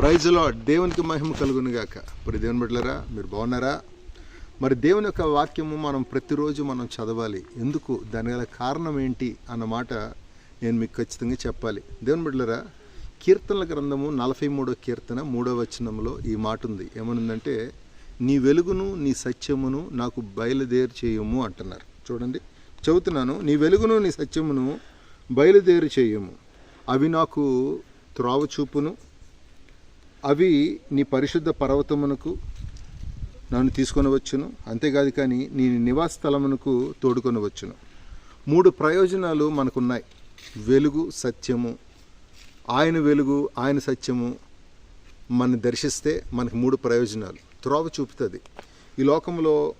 Praise ప్రైజ్లో దేవునికి మహిమ కలుగునుగాక. మరి దేవుని బిడ్డలరా మీరు బాగున్నారా? మరి దేవుని యొక్క వాక్యము మనం ప్రతిరోజు మనం చదవాలి. ఎందుకు? దాని గల కారణం ఏంటి అన్నమాట నేను మీకు ఖచ్చితంగా చెప్పాలి. దేవుని బిడ్డలరా కీర్తనల గ్రంథము నలభై మూడో కీర్తన మూడో వచనంలో ఈ మాట ఉంది. ఏమనుందంటే నీ వెలుగును నీ సత్యమును నాకు బయలుదేరి చేయము అంటున్నారు. చూడండి చెబుతున్నాను నీ వెలుగును నీ సత్యమును బయలుదేరి చేయము అవి నాకు త్రోవ చూపును అవి నీ పరిశుద్ధ పర్వతమునకు నన్ను తీసుకొని వచ్చును అంతేకాదు కానీ నీ నివాస స్థలమునకు తోడుకొని వచ్చును మూడు ప్రయోజనాలు మనకున్నాయి. వెలుగు సత్యము. ఆయన వెలుగు ఆయన సత్యము మన దర్శిస్తే మనకు మూడు ప్రయోజనాలు. త్రోవ చూపుతుంది. ఈ లోకంలో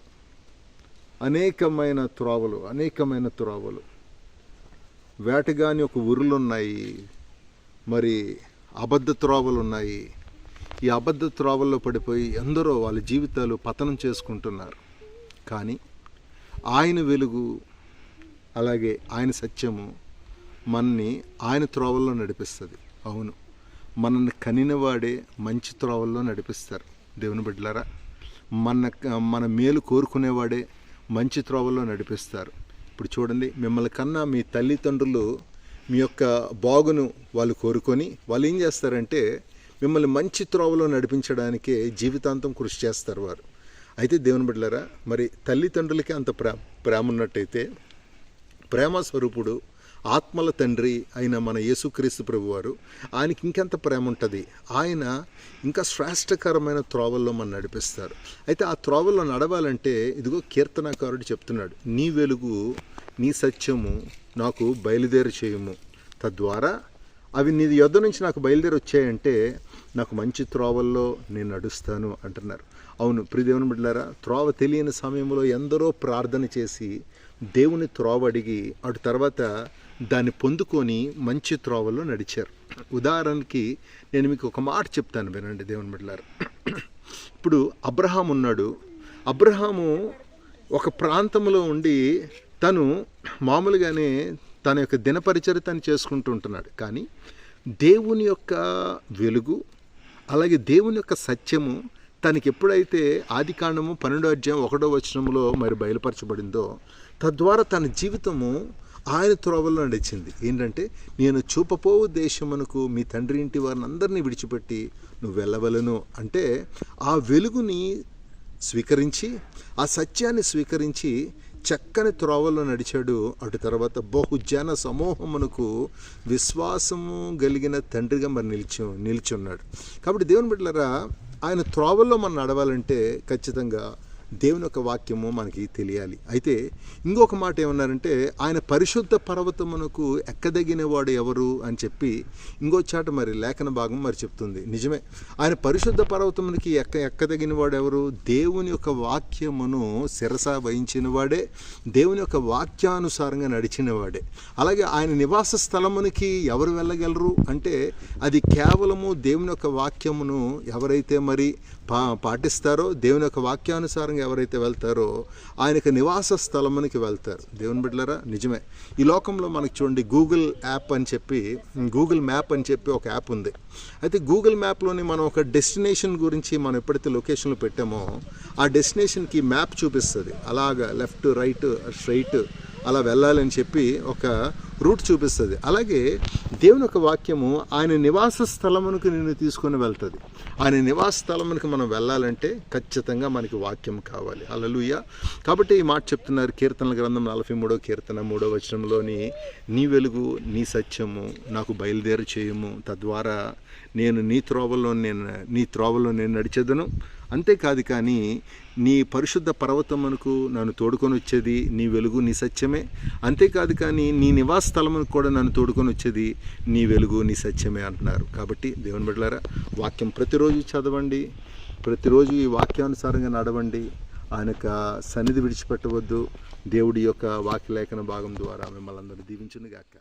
అనేకమైన త్రోవలు అనేకమైన త్రోవలు. వేటగాని ఒక ఉరులు ఉన్నాయి మరి అబద్ధ త్రోవలు ఉన్నాయి ఈ అబద్ధ త్రోవల్లో పడిపోయి ఎందరో వాళ్ళ జీవితాలు పతనం చేసుకుంటున్నారు. కానీ ఆయన వెలుగు అలాగే ఆయన సత్యము మనని ఆయన త్రోవల్లో నడిపిస్తుంది. అవును. మనల్ని కనినవాడే మంచి త్రోవల్లో నడిపిస్తారు. దేవుని బిడ్డలారా మన మన మేలు కోరుకునేవాడే మంచి త్రోవల్లో నడిపిస్తారు. ఇప్పుడు చూడండి మిమ్మల్ని కన్నా మీ తల్లిదండ్రులు మీ యొక్క బాగును వాళ్ళు కోరుకొని వాళ్ళు ఏం చేస్తారంటే మిమ్మల్ని మంచి త్రోవలో నడిపించడానికే జీవితాంతం కృషి చేస్తారు వారు. అయితే దేవుని బిడ్డలారా మరి తల్లిదండ్రులకి అంత ప్రేమ ప్రేమ ఉన్నట్టయితే ప్రేమ స్వరూపుడు ఆత్మల తండ్రి అయిన మన యేసుక్రీస్తు ప్రభువారు ఆయనకి ఇంకెంత ప్రేమ ఉంటుంది? ఆయన ఇంకా శ్రేష్టకరమైన త్రోవల్లో మనం నడిపిస్తారు. అయితే ఆ త్రోవల్లో నడవాలంటే ఇదిగో కీర్తనాకారుడు చెప్తున్నాడు నీ వెలుగు నీ సత్యము నాకు బయలుదేరి చేయము. తద్వారా అవి నీ యొద్ద నుంచి నాకు బయలుదేరి వచ్చాయంటే నాకు మంచి త్రోవల్లో నేను నడుస్తాను అంటున్నారు. అవును ప్రిదేవుని బిడ్డారా త్రోవ తెలియని సమయంలో ఎందరో ప్రార్థన చేసి దేవుని త్రోవ అడిగి అటు తర్వాత దాన్ని పొందుకొని మంచి త్రోవలో నడిచారు. ఉదాహరణకి నేను మీకు ఒక మాట చెప్తాను వినండి దేవుని బిడ్డారు ఇప్పుడు అబ్రహాం ఉన్నాడు. అబ్రహాము ఒక ప్రాంతంలో ఉండి తను మామూలుగానే తన యొక్క దినపరిచర్య తను చేసుకుంటూ ఉంటున్నాడు. కానీ దేవుని యొక్క వెలుగు అలాగే దేవుని యొక్క సత్యము తనకి ఎప్పుడైతే ఆది కాండము పన్నెండో అధ్యాయం ఒకటో వచనంలో మరి బయలుపరచబడిందో తద్వారా తన జీవితము ఆయన త్రోవల్లో నడిచింది. ఏంటంటే నేను చూపపోవు దేశమునకు మీ తండ్రి ఇంటి వారిని అందరినీ విడిచిపెట్టి నువ్వు వెళ్ళవలను. అంటే ఆ వెలుగుని స్వీకరించి ఆ సత్యాన్ని స్వీకరించి చక్కని త్రోవలో నడిచాడు. అటు తర్వాత బహుజన సమూహమునకు విశ్వాసము కలిగిన తండ్రిగా మరి నిలిచి నిలిచున్నాడు. కాబట్టి దేవుని బిడ్డలరా ఆయన త్రోవల్లో మనం నడవాలంటే ఖచ్చితంగా దేవుని యొక్క వాక్యము మనకి తెలియాలి. అయితే ఇంకొక మాట ఏమన్నారంటే ఆయన పరిశుద్ధ పర్వతమునకు ఎక్కదగిన వాడు ఎవరు అని చెప్పి ఇంకో చాట మరి లేఖన భాగం మరి చెప్తుంది. నిజమే. ఆయన పరిశుద్ధ పర్వతమునికి ఎక్క ఎక్కదగిన వాడు ఎవరు? దేవుని యొక్క వాక్యమును శిరస వహించిన వాడే దేవుని యొక్క వాక్యానుసారంగా నడిచిన వాడే. అలాగే ఆయన నివాస స్థలమునికి ఎవరు వెళ్ళగలరు? అంటే అది కేవలము దేవుని యొక్క వాక్యమును ఎవరైతే మరి పా పాటిస్తారో దేవుని యొక్క వాక్యానుసారంగా ఎవరైతే వెళ్తారో ఆయనకు నివాస స్థలమునికి వెళ్తారు. దేవుని బిడ్డలరా నిజమే. ఈ లోకంలో మనకి చూడండి గూగుల్ యాప్ అని చెప్పి గూగుల్ మ్యాప్ అని చెప్పి ఒక యాప్ ఉంది. అయితే గూగుల్ మ్యాప్లోని మనం ఒక డెస్టినేషన్ గురించి మనం ఎప్పుడైతే లొకేషన్లో పెట్టామో ఆ డెస్టినేషన్కి మ్యాప్ చూపిస్తుంది. అలాగా లెఫ్ట్ రైట్ స్ట్రైట్ అలా వెళ్ళాలని చెప్పి ఒక రూట్ చూపిస్తుంది. అలాగే దేవుని యొక్క వాక్యము ఆయన నివాస స్థలమునకు నిన్ను తీసుకొని వెళ్తుంది. ఆయన నివాస స్థలమునకు మనం వెళ్ళాలంటే ఖచ్చితంగా మనకి వాక్యం కావాలి. అలలుయ కాబట్టి ఈ మాట చెప్తున్నారు కీర్తనల గ్రంథం నలభై మూడో కీర్తన మూడో వచనంలోని నీ వెలుగు నీ సత్యము నాకు బయలుదేరి చేయము. తద్వారా నేను నీ త్రోవలో నేను నీ త్రోవలో నేను నడిచేదను. అంతేకాదు కానీ నీ పరిశుద్ధ పర్వతమునకు నన్ను తోడుకొని వచ్చేది నీ వెలుగు నీ సత్యమే. అంతేకాదు కానీ నీ నివాస స్థలమునకు కూడా నన్ను తోడుకొని వచ్చేది నీ వెలుగు నీ సత్యమే అంటున్నారు. కాబట్టి దేవుని బిడ్డలారా వాక్యం ప్రతిరోజు చదవండి. ప్రతిరోజు ఈ వాక్యానుసారంగా నడవండి. ఆయన యొక్క సన్నిధి విడిచిపెట్టవద్దు. దేవుడి యొక్క వాక్యలేఖన భాగం ద్వారా మిమ్మల్ని అందరూ దీవించునుగాక.